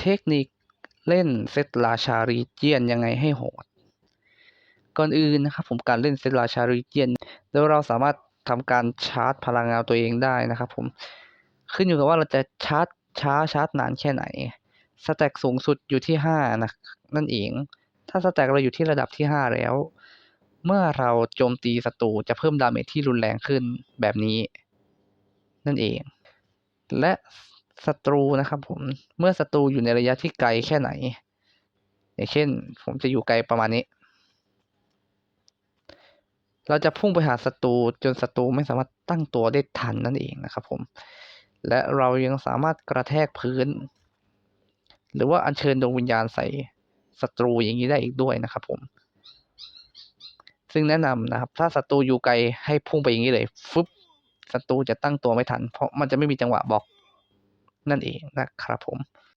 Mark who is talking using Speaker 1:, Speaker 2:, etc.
Speaker 1: เทคนิคเล่นเซตราชารีเจียนยังไงให้โหด ก่อนอื่นนะครับผมการเล่นเซตราชารีเจียนโดยเราสามารถทำการชาร์จพลังงานตัวเองได้นะครับผมขึ้นอยู่กับว่าเราจะชาร์จช้าชาร์จนานแค่ไหนสแต็กสูงสุดอยู่ที่ห้านะนั่นเอง ถ้าสแต็กเราอยู่ที่ระดับที่ห้าแล้ว เมื่อเราโจมตีศัตรูจะเพิ่มดาเมจที่รุนแรงขึ้นแบบนี้ นั่นเอง และ ศัตรูนะครับผมเมื่อศัตรูอยู่ในระยะที่ไกลแค่ไหน อย่างเช่น ผมจะอยู่ไกลประมาณนี้ เราจะพุ่งไปหาศัตรูจนศัตรูไม่สามารถตั้งตัวได้ทันนั่นเองนะครับผมและเรายังสามารถกระแทกพื้น หรือว่าอัญเชิญดวงวิญญาณใส่ศัตรูอย่างนี้ได้อีกด้วยนะครับผม ซึ่งแนะนำนะครับ ถ้าศัตรูอยู่ไกลให้พุ่งไปอย่างนี้เลยฟึบศัตรูจะตั้งตัวไม่ทัน เพราะมันจะไม่มีจังหวะบล็อก นั่นเองนะครับผม